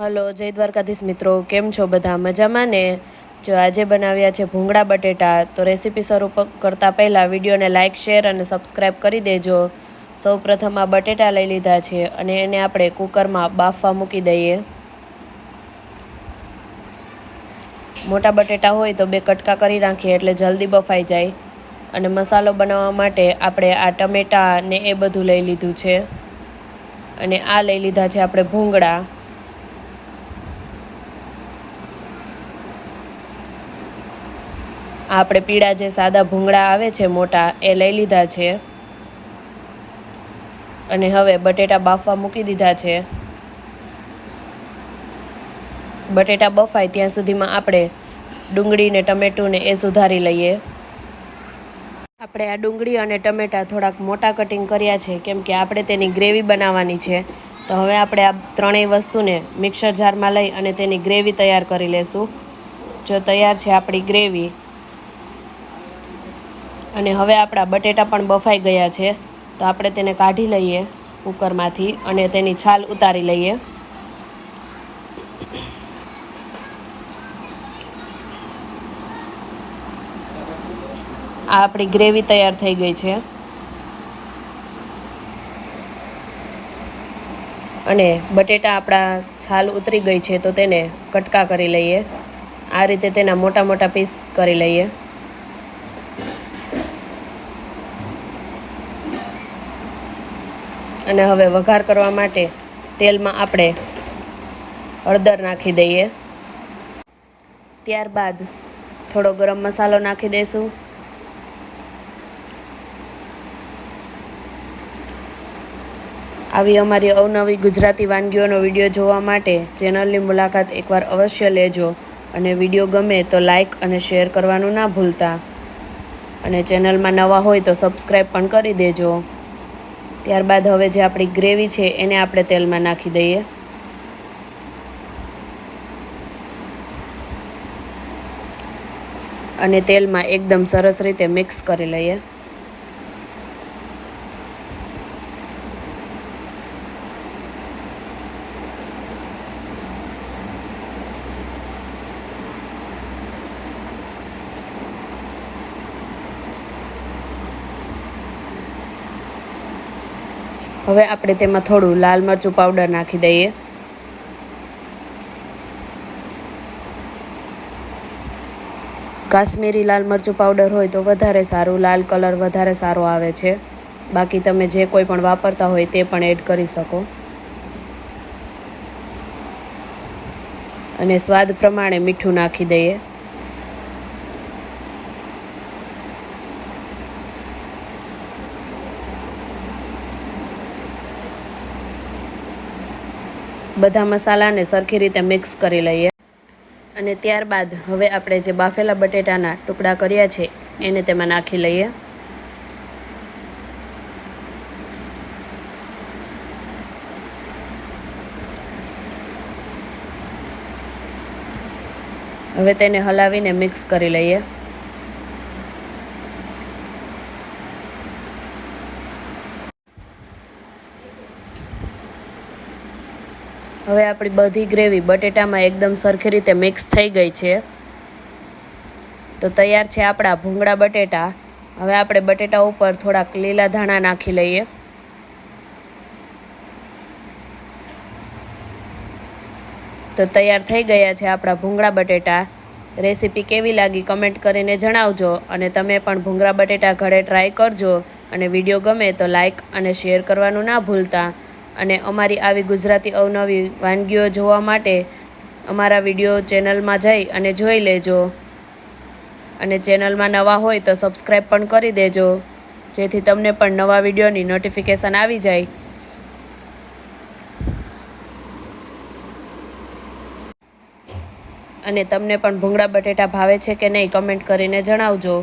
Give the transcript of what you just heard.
Hello, જય દ્વારકાધીશ મિત્રો. કેમ છો બધા? મજામાં ને? જો આજે બનાવ્યા છે ભૂંગળા બટેટા, તો રેસીપી શરૂ કરતાં પહેલાં વિડીયોને લાઇક શેર અને સબસ્ક્રાઈબ કરી દેજો. સૌ પ્રથમ આ બટેટા લઈ લીધા છે અને એને આપણે કુકરમાં બાફવા મૂકી દઈએ. મોટા બટેટા હોય તો બે કટકા કરી નાખીએ એટલે જલ્દી બફાઈ જાય. અને મસાલો બનાવવા માટે આપણે આ ટમેટા ને એ બધું લઈ લીધું છે. અને આ લઈ લીધા છે આપણે ભૂંગળા. આપણે પીળા જે સાદા ભૂંગળા આવે છે મોટા, એ લઈ લીધા છે. અને હવે બટેટા બાફવા મૂકી દીધા છે. બટેટા બફાય ત્યાં સુધીમાં આપણે ડુંગળીને ટમેટુંને એ સુધારી લઈએ. આપણે આ ડુંગળી અને ટમેટા થોડાક મોટા કટિંગ કર્યા છે, કેમ કે આપણે તેની ગ્રેવી બનાવવાની છે. તો હવે આપણે આ ત્રણેય વસ્તુને મિક્સર જારમાં લઈ અને તેની ગ્રેવી તૈયાર કરી લેશું. જો તૈયાર છે આપણી ગ્રેવી અને હવે આપણા બટેટા પણ બફાઈ ગયા છે. તો આપણે તેને કાઢી લઈએ કુકરમાંથી અને તેની છાલ ઉતારી લઈએ. આ આપણી ગ્રેવી તૈયાર થઈ ગઈ છે. અને બટેટા આપણા છાલ ઉતરી ગઈ છે તો તેને કટકા કરી લઈએ. આ રીતે તેના મોટા મોટા પીસ કરી લઈએ. અને હવે વઘાર કરવા માટે તેલમાં આપણે હળદર નાખી દઈએ. ત્યારબાદ થોડો ગરમ મસાલો નાખી દઈશું. આવી અમારી અવનવી ગુજરાતી વાનગીઓનો વીડિયો જોવા માટે ચેનલની મુલાકાત એકવાર અવશ્ય લેજો અને વીડિયો ગમે તો લાઈક અને શેર કરવાનું ના ભૂલતા. અને ચેનલમાં નવા હોય તો સબસ્ક્રાઈબ પણ કરી દેજો. ત્યારબાદ હવે જે આપણી ગ્રેવી છે, એને આપણે તેલમાં નાખી દઈએ. અને તેલમાં એકદમ સરસ રીતે મિક્સ કરી લઈએ. હવે આપણે તેમાં થોડું લાલ મરચું પાવડર નાખી દઈએ. કાશ્મીરી લાલ મરચું પાવડર હોય તો વધારે સારું, લાલ કલર વધારે સારો આવે છે. બાકી તમે જે કોઈ પણ વાપરતા હોય તે પણ એડ કરી શકો. અને સ્વાદ પ્રમાણે મીઠું નાખી દઈએ. બધા મસાલાને સરખી રીતે મિક્સ કરી લઈએ. અને ત્યારબાદ હવે આપણે જે બાફેલા બટેટાના ટુકડા કર્યા છે, એને તેમાં નાખી લઈએ. હવે તેને હલાવીને મિક્સ કરી લઈએ. હવે આપણી બધી ગ્રેવી બટેટામાં એકદમ સરખી રીતે મિક્સ થઈ ગઈ છે. તો તૈયાર છે આપણા ભૂંગળા બટેટા. હવે આપણે બટેટા ઉપર થોડાક લીલા ધાણા નાખી લઈએ. તો તૈયાર થઈ ગયા છે આપણા ભૂંગળા બટેટા. રેસીપી કેવી લાગી કમેન્ટ કરીને જણાવજો અને તમે પણ ભૂંગળા બટેટા ઘરે ટ્રાય કરજો અને વીડિયો ગમે તો લાઇક અને શેર કરવાનું ના ભૂલતા. અને અમારી આવી ગુજરાતી અવનવી વાનગીઓ જોવા માટે અમારા વીડિયો ચેનલમાં જઈ અને જોઈ લેજો. અને ચેનલમાં નવા હોય તો સબસ્ક્રાઈબ પણ કરી દેજો, જેથી તમને પણ નવા વિડીયોની નોટિફિકેશન આવી જાય. અને તમને પણ ભૂંગળા બટેટા ભાવે છે કે નહીં, કમેન્ટ કરીને જણાવજો.